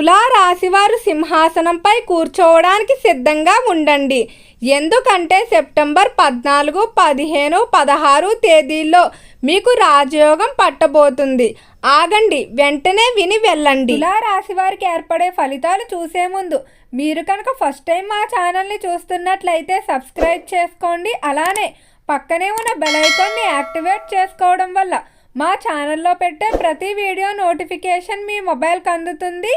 తులారాశివారు సింహాసనంపై కూర్చోవడానికి సిద్ధంగా ఉండండి. ఎందుకంటే సెప్టెంబర్ పద్నాలుగు పదిహేను పదహారు తేదీల్లో మీకు రాజయోగం పట్టబోతుంది. ఆగండి వెంటనే విని వెళ్ళండి. ఇలా రాశి వారికి ఏర్పడే ఫలితాలు చూసే ముందు మీరు కనుక ఫస్ట్ టైం మా ఛానల్ని చూస్తున్నట్లయితే సబ్స్క్రైబ్ చేసుకోండి. అలానే పక్కనే ఉన్న బెల్ ఐకాన్ని యాక్టివేట్ చేసుకోవడం వల్ల మా ఛానల్లో పెట్టే ప్రతి వీడియో నోటిఫికేషన్ మీ మొబైల్కి అందుతుంది.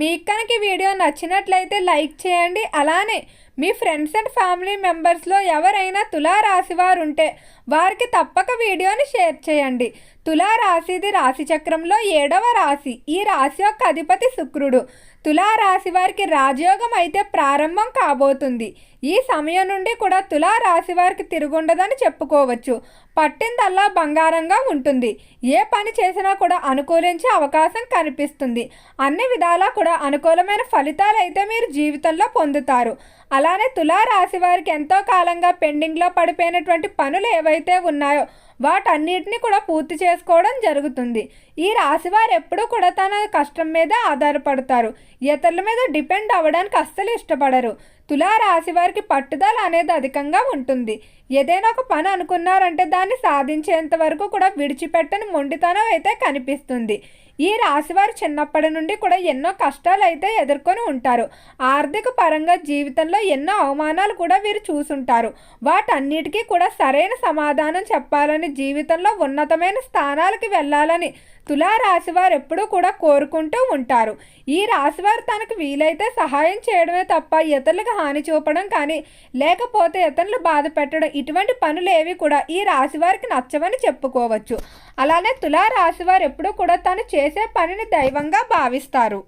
మీకు కనుక ఈ వీడియో నచ్చినట్లయితే లైక్ చేయండి. అలానే మీ ఫ్రెండ్స్ అండ్ ఫ్యామిలీ మెంబర్స్లో ఎవరైనా తులా రాశి వారు ఉంటే వారికి తప్పక వీడియోని షేర్ చేయండి. తులా రాశిది రాశి చక్రంలో ఏడవ రాశి. ఈ రాశి యొక్క అధిపతి శుక్రుడు. తులారాశి వారికి రాజయోగం అయితే ప్రారంభం కాబోతుంది. ఈ సమయం నుండి కూడా తులారాశి వారికి తిరుగుండదని చెప్పుకోవచ్చు. పట్టిందల్లా బంగారంగా ఉంటుంది. ఏ పని చేసినా కూడా అనుకూలించే అవకాశం కనిపిస్తుంది. అన్ని విధాలా కూడా అనుకూలమైన ఫలితాలు అయితే మీరు జీవితంలో పొందుతారు. అలానే తులారాశి వారికి ఎంతో కాలంగా పెండింగ్లో పడిపోయినటువంటి పనులు ఏవైతే ఉన్నాయో వాటన్నిటిని కూడా పూర్తి చేసుకోవడం జరుగుతుంది. ఈ రాశివారు ఎప్పుడూ కూడా తన కష్టం మీద ఆధారపడతారు. ఇతరుల మీద డిపెండ్ అవ్వడానికి అస్సలు ఇష్టపడరు. తులా రాశి వారికి పట్టుదల అనేది అధికంగా ఉంటుంది. ఏదైనా ఒక పని అనుకున్నారంటే దాన్ని సాధించేంత వరకు కూడా విడిచిపెట్టని మొండితనం అయితే కనిపిస్తుంది. ఈ రాశివారు చిన్నప్పటి నుండి కూడా ఎన్నో కష్టాలు అయితే ఎదుర్కొని ఉంటారు. ఆర్థిక పరంగా జీవితంలో ఎన్నో అవమానాలు కూడా వీరు చూసుంటారు. వాటన్నిటికీ కూడా సరైన సమాధానం చెప్పాలని జీవితంలో ఉన్నతమైన స్థానాలకి వెళ్ళాలని తులా రాశివారు ఎప్పుడూ కూడా కోరుకుంటూ ఉంటారు. ఈ రాశివారు తనకు వీలైతే సహాయం చేయడమే తప్ప ఇతరులకు హాని చూపడం కానీ లేకపోతే ఇతరులు బాధ పెట్టడం ఇటువంటి పనులు ఏవి కూడా ఈ రాశివారికి నచ్చవని చెప్పుకోవచ్చు. అలానే తులా రాశివారు ఎప్పుడూ కూడా తను చేసే పనిని దైవంగా భావిస్తారు.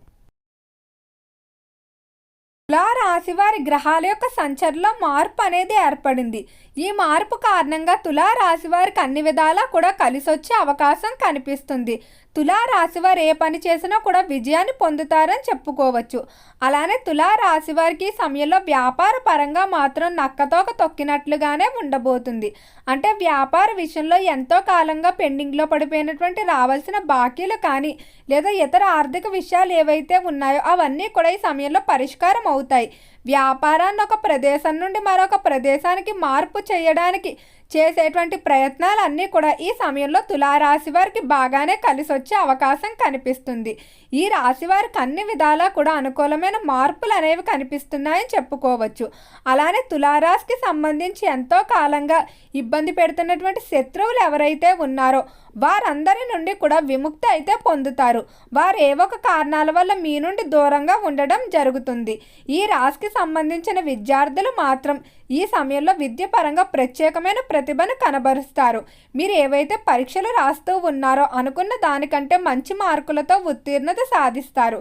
తులా రాశివారి గ్రహాల యొక్క సంచరణలో మార్పు అనేది ఏర్పడింది. ఈ మార్పు కారణంగా తులా రాశివారికి అన్ని విధాలా కూడా కలిసొచ్చే అవకాశం కనిపిస్తుంది. తులారాశివారు ఏ పని చేసినా కూడా విజయాన్ని పొందుతారని చెప్పుకోవచ్చు. అలానే తులారాశివారికి ఈ సమయంలో వ్యాపార పరంగా మాత్రం నక్కతోక తొక్కినట్లుగానే ఉండబోతుంది. అంటే వ్యాపార విషయంలో ఎంతో కాలంగా పెండింగ్లో పడిపోయినటువంటి రావాల్సిన బాకీలు కానీ లేదా ఇతర ఆర్థిక విషయాలు ఏవైతే ఉన్నాయో అవన్నీ కూడా ఈ సమయంలో పరిష్కారం అవుతాయి. వ్యాపారాన్ని ఒక ప్రదేశం నుండి మరొక ప్రదేశానికి మార్పు చేయడానికి చేసేటువంటి ప్రయత్నాలన్నీ కూడా ఈ సమయంలో తులారాశి వారికి బాగానే కలిసి వచ్చే అవకాశం కనిపిస్తుంది. ఈ రాశి వారికి అన్ని విధాలా కూడా అనుకూలమైన మార్పులు అనేవి కనిపిస్తున్నాయని చెప్పుకోవచ్చు. అలానే తులారాశికి సంబంధించి ఎంతో కాలంగా ఇబ్బంది పెడుతున్నటువంటి శత్రువులు ఎవరైతే ఉన్నారో వారందరి నుండి కూడా విముక్తి అయితే పొందుతారు. వారు ఏ ఒక కారణాల వల్ల మీ నుండి దూరంగా ఉండడం జరుగుతుంది. ఈ రాశికి సంబంధించిన విద్యార్థులు మాత్రం ఈ సమయంలో విద్యపరంగా ప్రత్యేకమైన ప్రతిభను కనబరుస్తారు. మీరు ఏవైతే పరీక్షలు రాస్తూ ఉన్నారో అనుకున్న దానికంటే మంచి మార్కులతో ఉత్తీర్ణత సాధిస్తారు.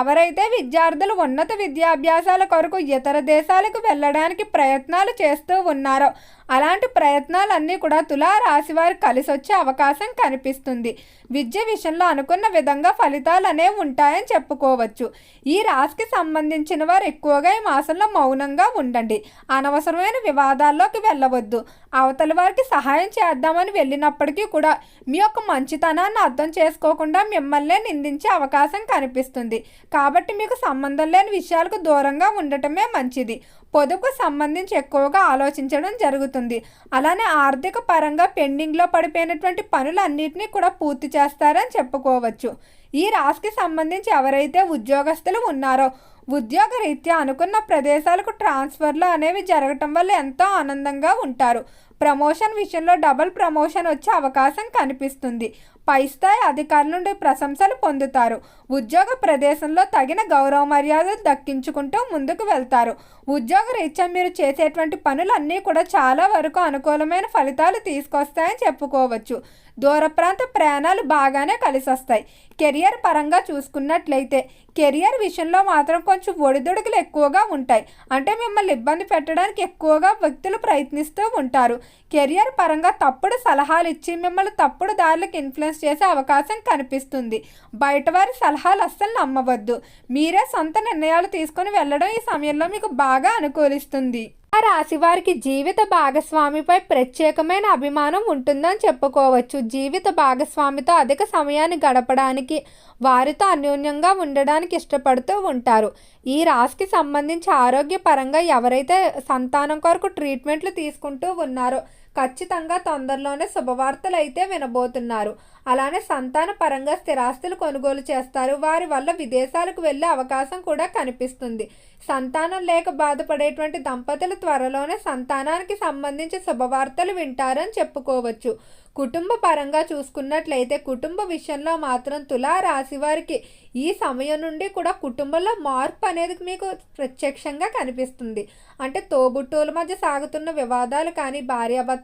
ఎవరైతే విద్యార్థులు ఉన్నత విద్యాభ్యాసాల కొరకు ఇతర దేశాలకు వెళ్ళడానికి ప్రయత్నాలు చేస్తూ ఉన్నారో అలాంటి ప్రయత్నాలన్నీ కూడా తులా రాశి వారికి కలిసి వచ్చే అవకాశం కనిపిస్తుంది. విద్య విషయంలో అనుకున్న విధంగా ఫలితాలు అనేవి ఉంటాయని చెప్పుకోవచ్చు. ఈ రాశికి సంబంధించిన వారు ఎక్కువగా ఈ మాసంలో మౌనంగా ఉండండి. అనవసరమైన వివాదాల్లోకి వెళ్ళవద్దు. అవతల వారికి సహాయం చేద్దామని వెళ్ళినప్పటికీ కూడా మీ యొక్క మంచితనాన్ని అర్థం చేసుకోకుండా మిమ్మల్నే నిందించే అవకాశం అవకాశం కనిపిస్తుంది. కాబట్టి మీకు సంబంధం లేని విషయాలకు దూరంగా ఉండటమే మంచిది. పొదుపు సంబంధించి ఎక్కువగా ఆలోచించడం జరుగుతుంది. అలానే ఆర్థిక పరంగా పెండింగ్లో పడిపోయినటువంటి పనులన్నింటినీ కూడా పూర్తి చేస్తారని చెప్పుకోవచ్చు. ఈ రాశికి సంబంధించి ఎవరైతే ఉద్యోగస్తులు ఉన్నారో ఉద్యోగ రీత్యా అనుకున్న ప్రదేశాలకు ట్రాన్స్ఫర్లు అనేవి జరగటం వల్ల ఎంతో ఆనందంగా ఉంటారు. ప్రమోషన్ విషయంలో డబుల్ ప్రమోషన్ వచ్చే అవకాశం కనిపిస్తుంది. పై స్థాయి అధికారుల నుండి ప్రశంసలు పొందుతారు. ఉద్యోగ ప్రదేశంలో తగిన గౌరవ మర్యాదలు దక్కించుకుంటూ ముందుకు వెళ్తారు. ఉద్యోగ రీత్యా మీరు చేసేటువంటి పనులన్నీ కూడా చాలా వరకు అనుకూలమైన ఫలితాలు తీసుకొస్తాయని చెప్పుకోవచ్చు. దూర ప్రాంత ప్రయాణాలు బాగానే కలిసి వస్తాయి కెరియర్ పరంగా చూసుకున్నట్లయితే కెరియర్ విషయంలో మాత్రం కొంచెం ఒడిదుడుకులు ఎక్కువగా ఉంటాయి. అంటే మిమ్మల్ని ఇబ్బంది పెట్టడానికి ఎక్కువగా వ్యక్తులు ప్రయత్నిస్తూ ఉంటారు. కెరియర్ పరంగా తప్పుడు సలహాలు ఇచ్చి మిమ్మల్ని తప్పుడు దారులకు ఇన్ఫ్లుయెన్స్ చేసే అవకాశం కనిపిస్తుంది. బయటవారి సలహాలు అస్సలు నమ్మవద్దు. మీరే సొంత నిర్ణయాలు తీసుకొని వెళ్ళడం ఈ సమయంలో మీకు బాగా అనుకూలిస్తుంది. ఆ రాశి వారికి జీవిత భాగస్వామిపై ప్రత్యేకమైన అభిమానం ఉంటుందని చెప్పుకోవచ్చు. జీవిత భాగస్వామితో అధిక సమయాన్ని గడపడానికి వారితో అన్యోన్యంగా ఉండడానికి ఇష్టపడుతూ ఉంటారు. ఈ రాశికి సంబంధించి ఆరోగ్యపరంగా ఎవరైతే సంతానం కొరకు ట్రీట్మెంట్లు తీసుకుంటూ ఉన్నారో ఖచ్చితంగా తొందరలోనే శుభవార్తలు అయితే వినబోతున్నారు. అలానే సంతాన పరంగా స్థిరాస్తులు కొనుగోలు చేస్తారు. వారి వల్ల విదేశాలకు వెళ్ళే అవకాశం కూడా కనిపిస్తుంది. సంతానం లేక బాధపడేటువంటి దంపతులు త్వరలోనే సంతానానికి సంబంధించి శుభవార్తలు వింటారని చెప్పుకోవచ్చు. కుటుంబ పరంగా చూసుకున్నట్లయితే కుటుంబ విషయంలో మాత్రం తులా రాశి వారికి ఈ సమయం నుండి కూడా కుటుంబంలో మార్పు అనేది మీకు ప్రత్యక్షంగా కనిపిస్తుంది. అంటే తోబుట్టువుల మధ్య సాగుతున్న వివాదాలు కానీ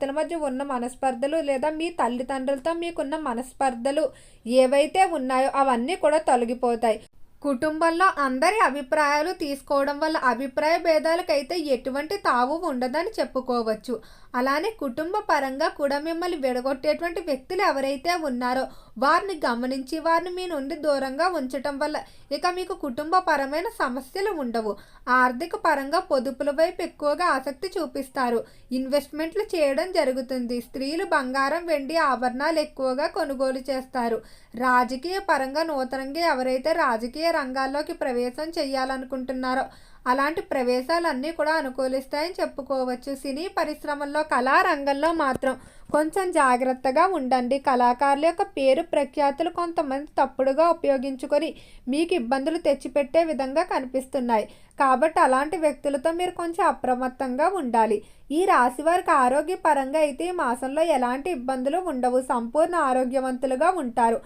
భార్యాభర్తల మధ్య ఉన్న మనస్పర్ధలు లేదా మీ తల్లిదండ్రులతో మీకున్న మనస్పర్ధలు ఏవైతే ఉన్నాయో అవన్నీ కూడా తొలగిపోతాయి. కుటుంబంలో అందరి అభిప్రాయాలు తీసుకోవడం వల్ల అభిప్రాయ భేదాలకైతే ఎటువంటి తావు ఉండదని చెప్పుకోవచ్చు. అలానే కుటుంబ పరంగా కూడా మిమ్మల్ని విడగొట్టేటువంటి వ్యక్తులు ఎవరైతే ఉన్నారో వారిని గమనించి వారిని మీ నుండి దూరంగా ఉంచటం వల్ల ఇక మీకు కుటుంబపరమైన సమస్యలు ఉండవు ఆర్థిక పరంగా పొదుపుల వైపు ఎక్కువగా ఆసక్తి చూపిస్తారు. ఇన్వెస్ట్మెంట్లు చేయడం జరుగుతుంది. స్త్రీలు బంగారం వెండి ఆభరణాలు ఎక్కువగా కొనుగోలు చేస్తారు. రాజకీయ పరంగా నూతనంగా ఎవరైతే రాజకీయ రంగాల్లోకి ప్రవేశం చేయాలనుకుంటున్నారో అలాంటి ప్రవేశాలన్నీ కూడా అనుకూలిస్తాయని చెప్పుకోవచ్చు. సినీ పరిశ్రమల్లో కళారంగంలో మాత్రం కొంచెం జాగ్రత్తగా ఉండండి. కళాకారుల యొక్క పేరు ప్రఖ్యాతులు కొంతమంది తప్పుడుగా ఉపయోగించుకొని మీకు ఇబ్బందులు తెచ్చిపెట్టే విధంగా కనిపిస్తున్నాయి. కాబట్టి అలాంటి వ్యక్తులతో మీరు కొంచెం అప్రమత్తంగా ఉండాలి. ఈ రాశి వారికి ఆరోగ్యపరంగా అయితే ఈ మాసంలో ఎలాంటి ఇబ్బందులు ఉండవు. సంపూర్ణ ఆరోగ్యవంతులుగా ఉంటారు.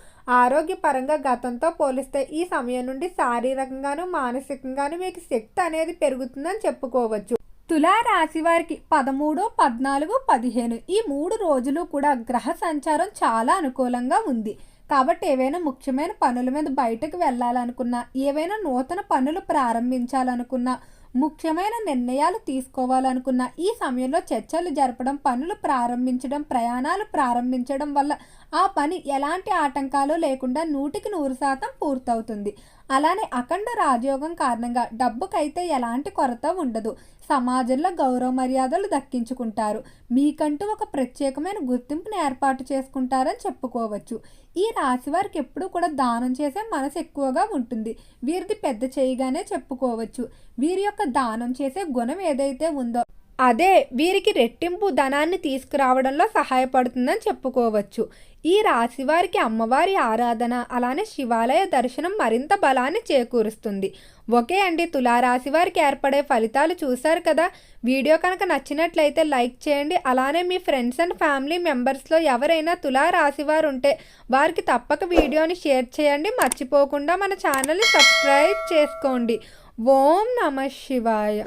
ఆరోగ్యపరంగా గతంతో పోలిస్తే ఈ సమయం నుండి శారీరకంగాను మానసికంగాను మీకు శక్తి అనేది పెరుగుతుందని చెప్పుకోవచ్చు. తులా రాశి వారికి పదమూడు పద్నాలుగు పదిహేను ఈ మూడు రోజులు కూడా గ్రహ సంచారం చాలా అనుకూలంగా ఉంది. కాబట్టి ఏవైనా ముఖ్యమైన పనుల మీద బయటకు వెళ్ళాలనుకున్నా ఏవైనా నూతన పనులు ప్రారంభించాలనుకున్నా ముఖ్యమైన నిర్ణయాలు తీసుకోవాలనుకున్న ఈ సమయంలో చర్చలు జరపడం పనులు ప్రారంభించడం ప్రయాణాలు ప్రారంభించడం వల్ల ఆ పని ఎలాంటి ఆటంకాలు లేకుండా నూటికి నూరు శాతం పూర్తవుతుంది. అలానే అఖండ రాజయోగం కారణంగా డబ్బుకైతే ఎలాంటి కొరత ఉండదు. సమాజంలో గౌరవ మర్యాదలు దక్కించుకుంటారు. మీకంటూ ఒక ప్రత్యేకమైన గుర్తింపును ఏర్పాటు చేసుకుంటారని చెప్పుకోవచ్చు. ఈ రాశి వారికి ఎప్పుడూ కూడా దానం చేసే మనసు ఎక్కువగా ఉంటుంది. వీరిది పెద్ద చేయగానే చెప్పుకోవచ్చు. వీరి యొక్క దానం చేసే గుణం ఏదైతే ఉందో అదే వీరికి రెట్టింపు ధనాన్ని తీసుకురావడంలో సహాయపడుతుందని చెప్పుకోవచ్చు. ఈ రాశి వారికి అమ్మవారి ఆరాధన అలానే శివాలయ దర్శనం మరింత బలాన్ని చేకూరుస్తుంది. ఓకే అండి తులారాశి వారికి ఏర్పడే ఫలితాలు చూశారు కదా? వీడియో కనుక నచ్చినట్లయితే లైక్ చేయండి. అలానే మీ ఫ్రెండ్స్ అండ్ ఫ్యామిలీ మెంబర్స్లో ఎవరైనా తులారాశి వారు ఉంటే వారికి తప్పక వీడియోని షేర్ చేయండి. మర్చిపోకుండా మన ఛానల్ని సబ్స్క్రైబ్ చేసుకోండి. ఓం నమ శివాయ.